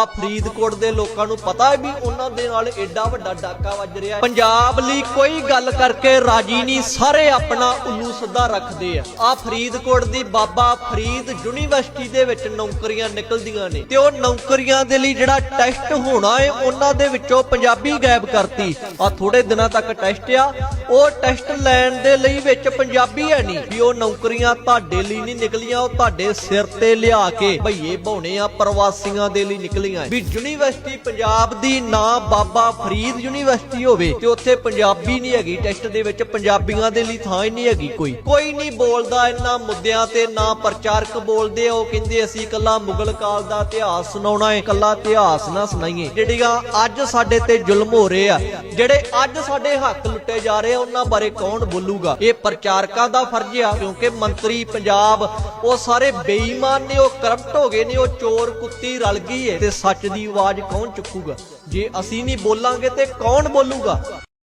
ਆ ਫਰੀਦਕੋਟ ਦੇ ਲੋਕਾਂ ਨੂੰ ਪਤਾ ਹੈ ਵੀ ਉਹਨਾਂ ਦੇ ਨਾਲ ਐਡਾ ਵੱਡਾ ਡਾਕਾ ਵੱਜ ਰਿਹਾ ਹੈ। ਪੰਜਾਬ ਲਈ ਕੋਈ ਗੱਲ ਕਰਕੇ ਰਾਜੀ ਨਹੀਂ, ਸਾਰੇ ਆਪਣਾ ਉੱਲੂ ਸਿੱਧਾ ਰੱਖਦੇ ਆ। ਆ ਫਰੀਦਕੋਟ ਦੀ ਬਾਬਾ ਫਰੀਦ ਯੂਨੀਵਰਸਿਟੀ ਦੇ ਵਿੱਚ ਨੌਕਰੀਆਂ ਨਿਕਲਦੀਆਂ ਨੇ ਤੇ ਉਹ ਨੌਕਰੀਆਂ ਦੇ ਲਈ ਜਿਹੜਾ ਟੈਸਟ ਹੋਣਾ ਹੈ, ਉਹਨਾਂ ਦੇ ਵਿੱਚੋਂ ਪੰਜਾਬੀ ਗਾਇਬ ਕਰਤੀ। ਆ ਥੋੜੇ ਦਿਨਾਂ ਤੱਕ ਟੈਸਟ ਆ ਉਹ ਟੈਸਟ ਲੈਣ ਦੇ ਲਈ ਵਿੱਚ ਪੰਜਾਬੀ ਹੈ ਨਹੀਂ। ਵੀ ਉਹ ਨੌਕਰੀਆਂ ਤੁਹਾਡੇ ਲਈ ਨਹੀਂ ਨਿਕਲੀਆਂ ਉਹ ਤੁਹਾਡੇ ਸਿਰ ਤੇ ਲਿਆ ਕੇ ਭਈਏ ਬਾਉਣੇ ਆ ਪ੍ਰਵਾਸੀਆਂ ਦੇ ਲਈ ਨਿਕਲੀਆਂ ਵੀ ਯੂਨੀਵਰਸਿਟੀ ਪੰਜਾਬ ਦੀ ਨਾ ਬਾਬਾ ਫਰੀਦ ਯੂਨੀਵਰਸਿਟੀ ਹੋਵੇ ਤੇ ਉੱਥੇ ਪੰਜਾਬੀ ਨਹੀਂ ਹੈਗੀ ਟੈਸਟ ਦੇ ਵਿੱਚ ਪੰਜਾਬੀਆਂ ਦੇ ਲਈ ਥਾਂ ਹੀ ਨਹੀਂ ਹੈਗੀ ਕੋਈ। ਕੋਈ ਨਹੀਂ ਬੋਲਦਾ ਇਹਨਾਂ ਮੁੱਦਿਆਂ ਤੇ ਨਾ ਪ੍ਰਚਾਰਕ ਬੋਲਦੇ ਆ, ਉਹ ਕਹਿੰਦੇ ਅਸੀਂ ਕੱਲਾ ਮੁਗਲ ਕਾਲ ਦਾ ਇਤਿਹਾਸ ਸੁਣਾਉਣਾ ਹੈ ਕੱਲਾ ਇਤਿਹਾਸ ਨਾ ਸੁਣਾਈਏ। ਜਿਹੜੀਆਂ ਅੱਜ ਸਾਡੇ ਤੇ ਜ਼ੁਲਮ ਹੋ ਰਹੇ ਆ ਜਿਹੜੇ ਅੱਜ ਸਾਡੇ ਹੱਕ ਲੁੱਟੇ ਜਾ ਰਹੇ ਆ ਉਹਨਾਂ ਬਾਰੇ ਕੌਣ ਬੋਲੂਗਾ? ਇਹ ਪ੍ਰਚਾਰਕਾਂ ਦਾ ਫਰਜ਼ ਆ, ਕਿਉਂਕਿ ਮੰਤਰੀ ਪੰਜਾਬ, ਉਹ ਸਾਰੇ ਬੇਈਮਾਨ ਨੇ, ਉਹ ਕਰਪਟ ਹੋ ਗਏ ਨੇ, ਉਹ ਚੋਰ ਕੁੱਤੀ ਰਲ ਗਈ ਏ। ਤੇ ਸੱਚ ਦੀ ਆਵਾਜ਼ ਕੌਣ ਚੁੱਕੂਗਾ? ਜੇ ਅਸੀਂ ਨਹੀਂ ਬੋਲਾਂਗੇ ਤੇ ਕੌਣ ਬੋਲੂਗਾ?